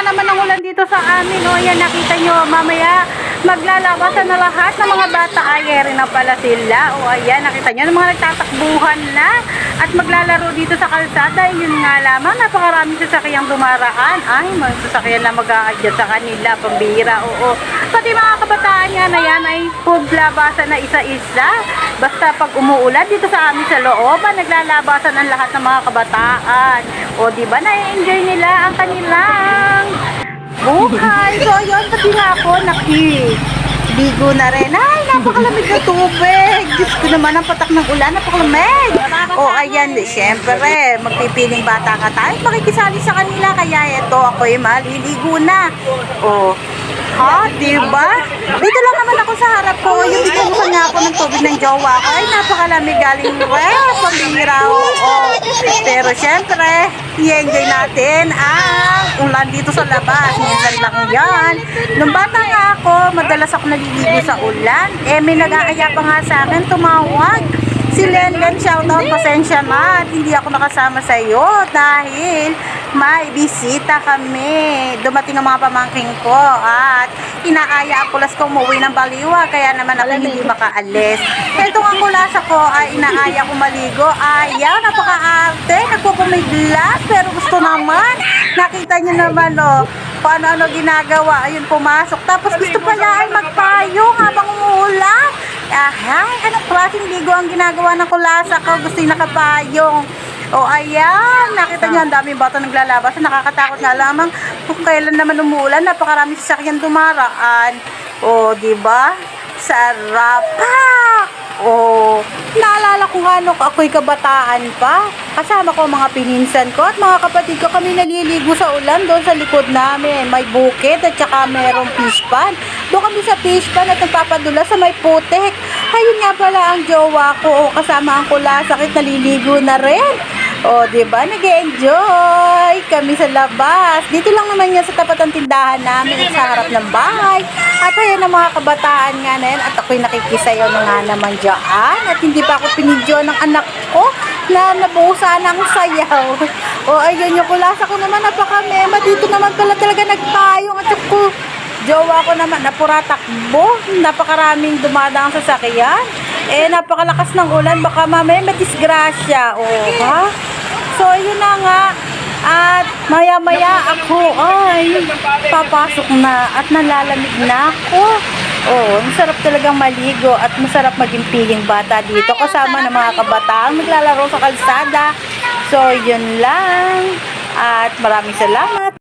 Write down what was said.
na naman ang ulan dito sa amin. O, yan, nakita nyo, mamaya maglalabasan na lahat ng mga bata. Ay, rin na pala sila. O, ayan, nakita nyo, mga nagtatakbuhan na at maglalaro dito sa kalsada. Yun nga lamang, napakaraming sasakyang dumaraan. Ay, mga sasakyan na mag-aadya sa kanila, pambira, oo. Pati mga kabataan nga na yan ay food labasan na isa-isa. Basta pag umuulan dito sa amin sa looban, naglalabasan ang lahat ng mga kabataan. O, di ba, na-enjoy nila ang kanilang buhay. So, yun, pati nga ako, naki. Bigo na rin. Ay, napakalamig na tubig. Diyos ko naman, ang patak ng ulan, napakalamig. O, ayan, syempre, magpipiling bata ka tayo. Makikisali sa kanila, kaya ito, ako'y maliligo na. O, ha, diba? Dito lang naman ako sa harap ko. Yung inuusan nga ako ng tubig ng jowa ko. Ay, napakalamig galing ref. Pambira, oo. Pero syempre, i-enjoy natin ang ulan dito sa labas. Minsan lang yan. Nung bata nga ako, madalas ako naliligo sa ulan. Eh, may nag-aaya pa nga sa akin, tumawag. Si Lenlen, shoutout, pasensya na hindi ako nakasama sa iyo dahil may bisita kami. Dumating ang mga pamangking ko at inaaya ang kulas ko umuwi ng baliwa kaya naman ako hindi makaalis. Ito ang kulas ako ay inaaya ko maligo. Ayaw, napaka-arte, nagpupumiglas pero gusto naman. Nakita niyo naman oh, paano ano ginagawa. Ayun, pumasok. Tapos gusto pala ay magpayong habang umuulan. Ahay, anong klaseng ligo ang ginagawa ng kulasa ko? Gusto yung nakapayong. O ayan, nakita niyo ang daming bata naglalabas. Nakakatakot nga lamang kung kailan naman umuulan. Napakarami sasakyan dumaraan. O, di ba? Sarap. Pak! O, naalala ko nga nung ako'y kabataan pa. Kasama ko mga pininsan ko at mga kapatid ko kami naliligo sa ulan doon sa likod namin. May bukid at saka merong fish pan. Doon kami sa fish pan at nagpapadula sa may putek. Ayun nga pala ang jowa ko. O, kasama ang kula. Sakit naliligo na rin. O, di ba? Nag-enjoy kami sa labas. Dito lang naman yan sa tapat ng tindahan namin sa harap ng bahay. At ayan ang mga kabataan nga na yan. At ako'y nakikisayaw na nga naman dyan. At hindi pa ako pinidyo ng anak ko na nabuhusan ng sayaw. O, ayun yung kulasa ko naman. Napakamema. Dito naman pala talaga nagpayong. At ako, jowa ko naman, napura takbo. Napakaraming dumadang sa sakyan. Eh, napakalakas ng ulan. Baka mamaya madisgrasya. O, ha? So, yun na nga. At maya-maya ako ay papasok na at nalalamig na ako. Oo, masarap talagang maligo at masarap maging piling bata dito kasama ng mga kabataang maglalaro sa kalsada. So, yun lang. At maraming salamat.